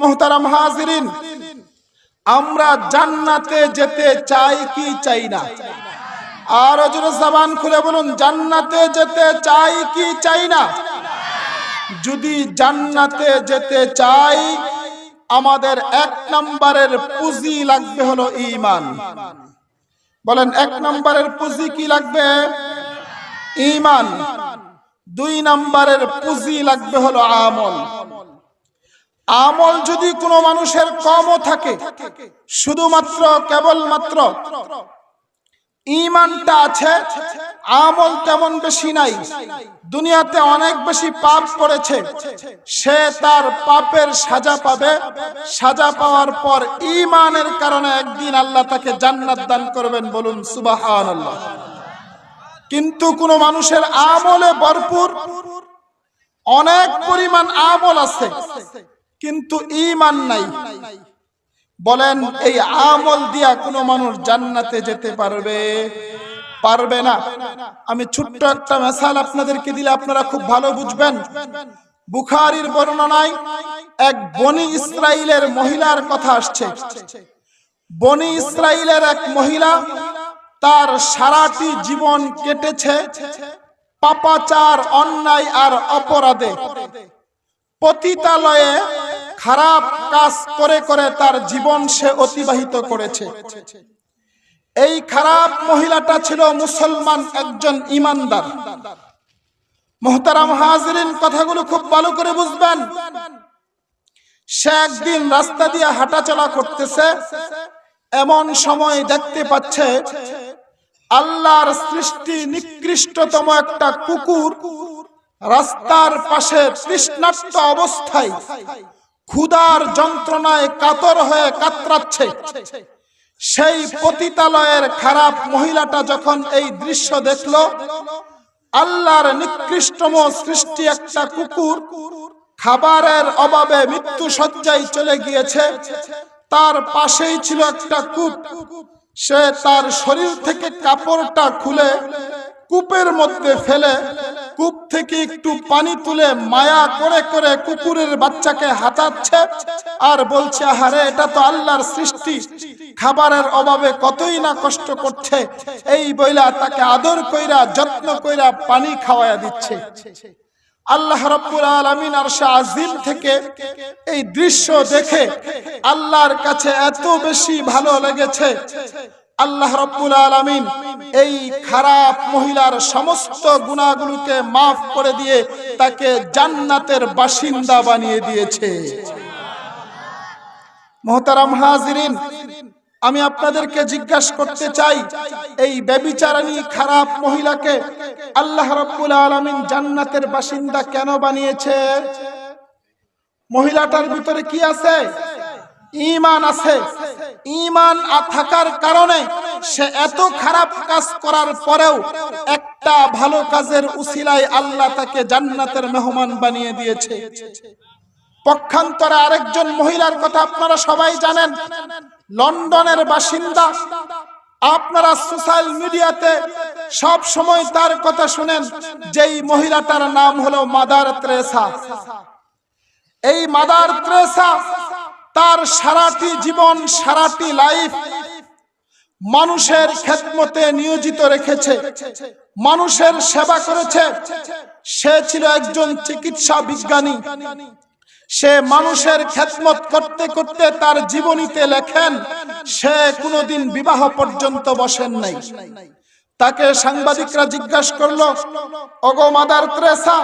মোহতারাম হাজিরিন, আমরা জান্নাতে যেতে চাই কি চাই না? আর জোরে জবান খুলে বলুন, জান্নাতে যেতে চাই কি চাই না? যদি জান্নাতে যেতে চাই, আমাদের এক নম্বরের পুঁজি লাগবে হলো ইমান বলেন, এক নম্বরের পুঁজি কি লাগবে? ইমান দুই নম্বরের পুঁজি লাগবে হলো আমল। আমল যদি কোনো মানুষের কমও থাকে, শুধুমাত্র, কেবলমাত্র ইমানটা আছে, আমল তেমন বেশি নাই, দুনিয়াতে অনেক বেশি পাপ করেছে, সে তার পাপের সাজা পাবে, সাজা পাওয়ার পর ইমানের কারণে একদিন আল্লাহ তাকে জান্নাত দান করবেন বলুন, সুবহানাল্লাহ। কিন্তু কোন মানুষের আমলে ভরপুর অনেক পরিমাণ আমল আছে কিন্তু ইমান নাই। বলেন, এই আমল দিয়া কোনো মানুষ জান্নাতে যেতে পারবে? পারবে না। আমি ছোট্ট একটা মেসাল আপনাদেরকে দিলে আপনারা খুব ভালো বুঝবেন। বুখারির বর্ণনায় এক বনি ইসরায়েলের মহিলার কথা আসছে। বনি ইসরায়েলের এক মহিলা তার সারাটি জীবন কেটেছে পাপাচার, অন্যায় আর অপরাধে। পতিতালয়ে খারাপ কাজ করে করে তার জীবন সে অতিবাহিত করেছে। এই খারাপ মহিলাটা ছিল মুসলমান একজন ইমানদার। মোহতারাম হাজরিন কথাগুলো খুব ভালো করে বুঝবেন। সে একদিন রাস্তা দিয়ে হাঁটাচলা করতেছে, এমন সময় দেখতে পাচ্ছে আল্লাহর সৃষ্টি নিকৃষ্টতম একটা কুকুর রাস্তার পাশে তৃষ্ণার্ত অবস্থায়। ক্ষুদার যন্ত্রণায় কাতর হয়ে কাতরাচ্ছে। সেই পতিতালয়ের খারাপ মহিলাটা যখন এই দৃশ্য দেখল, আল্লাহর নিকৃষ্টম সৃষ্টি একটা কুকুর খাবারের অভাবে মৃত্যু সজ্জায় চলে গিয়েছে। তার পাশেই ছিল একটা কূপ। সে তার শরীর থেকে কাপড়টা খুলে কূপের মধ্যে ফেলে কূপ থেকে একটু পানি তুলে মায়া করে করে কুকুরের বাচ্চাকে হাতাচ্ছে আর বলছে, আহারে, এটা তো আল্লাহর সৃষ্টি। খাবারের অভাবে কতই না কষ্ট করছে। এই বইলা তাকে আদর কইরা, যত্ন কইরা পানি খাওয়ায়া দিচ্ছে। আল্লাহ রাব্বুল আলামিন আরশে আজিম থেকে এই দৃশ্য দেখে আল্লাহর কাছে এত বেশি ভালো লেগেছে আল্লাহ রব্বুল আলামিন এই খারাপ মহিলার সমস্ত গুণাগুলোকে মাফ করে দিয়ে তাকে জান্নাতের বাসিন্দা বানিয়ে দিয়েছে। মোহতারাম হাজিরিন, আমি আপনাদেরকে জিজ্ঞাসা করতে চাই, এই ব্যবিচারানী খারাপ মহিলাকে আল্লাহ রব্বুল আলামিন জান্নাতের বাসিন্দা কেন বানিয়েছে? মহিলাটার ভিতরে কি আছে? ইমান আছে। ইমান থাকার কারণে সে এত খারাপ কাজ করার পরেও একটা ভালো কাজের উসিলায় আল্লাহ তাকে জান্নাতের মেহমান বানিয়ে দিয়েছে। পক্ষান্তরে আরেকজন মহিলার কথা আপনারা সবাই জানেন। লন্ডনের বাসিন্দা। আপনারা সোশ্যাল মিডিয়াতে সব সময় তার কথা শুনেন যেই মহিলাটার নাম হলো মাদার ত্রেসা। এই মাদার ত্রেসা তার সারাটি জীবন, সারাটি লাইফ মানুষের খেদমতে নিয়োজিত রেখেছে। মানুষের সেবা করেছে। সে ছিল একজন চিকিৎসা বিজ্ঞানী। সে মানুষের খেদমত করতে করতে তার জীবনীতে লেখেন, সে কোনোদিন বিবাহ পর্যন্ত বসেন নাই। তাকে সাংবাদিকরা জিজ্ঞাসা করল অগো মাদার ত্রেসা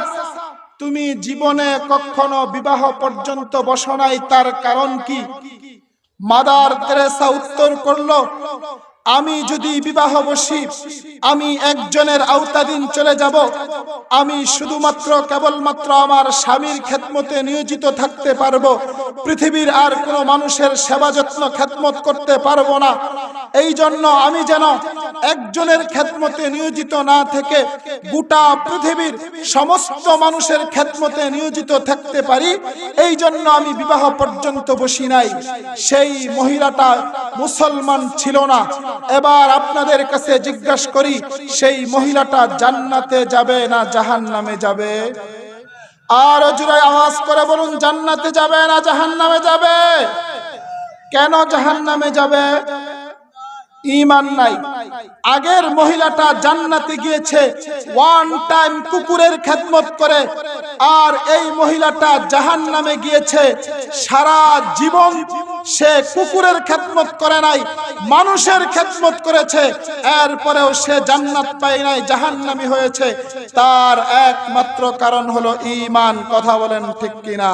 তুমি জীবনে কখনো বিবাহ পর্যন্ত বসো নাই, তার কারণ কি? মাদার তেরেসা উত্তর করল, আমি যদি বিবাহ বসি, আমি একজনের আওতাধীন চলে যাব। আমি শুধুমাত্র কেবলমাত্র আমার স্বামীর খেদমতে নিয়োজিত থাকতে পারব। পৃথিবীর আর কোনো মানুষের সেবা যত্ন খেদমত করতে পারব না। এই জন্য আমি যেন একজনের খেদমতে নিয়োজিত না থেকে গোটা পৃথিবীর সমস্ত মানুষের খেদমতে নিয়োজিত থাকতে পারি এই জন্য আমি বিবাহ পর্যন্ত বসি নাই। সেই মহিলাটা মুসলমান ছিল না। এবার আপনাদের কাছে জিজ্ঞাসা করি, সেই মহিলাটা জান্নাতে যাবে না জাহান নামে যাবে? আর জুড়ে আওয়াজ করে বলুন, জান্নাতে যাবে না জাহান্নামে যাবে? কেন জাহান্নামে যাবে? ইমান নাই। আগের মহিলাটা জান্নাতে গিয়েছে ওয়ান টাইম কুকুরের খেদমত করে, আর এই মহিলাটা জাহান্নামে গিয়েছে। সারা জীবন সে কুকুরের খেদমত করে নাই, মানুষের খেদমত করেছে। এরপরেও সে জান্নাত পায় নাই, জাহান্নামী হয়েছে। তার একমাত্র কারণ হলো ইমান। কথা বলেন ঠিক কিনা?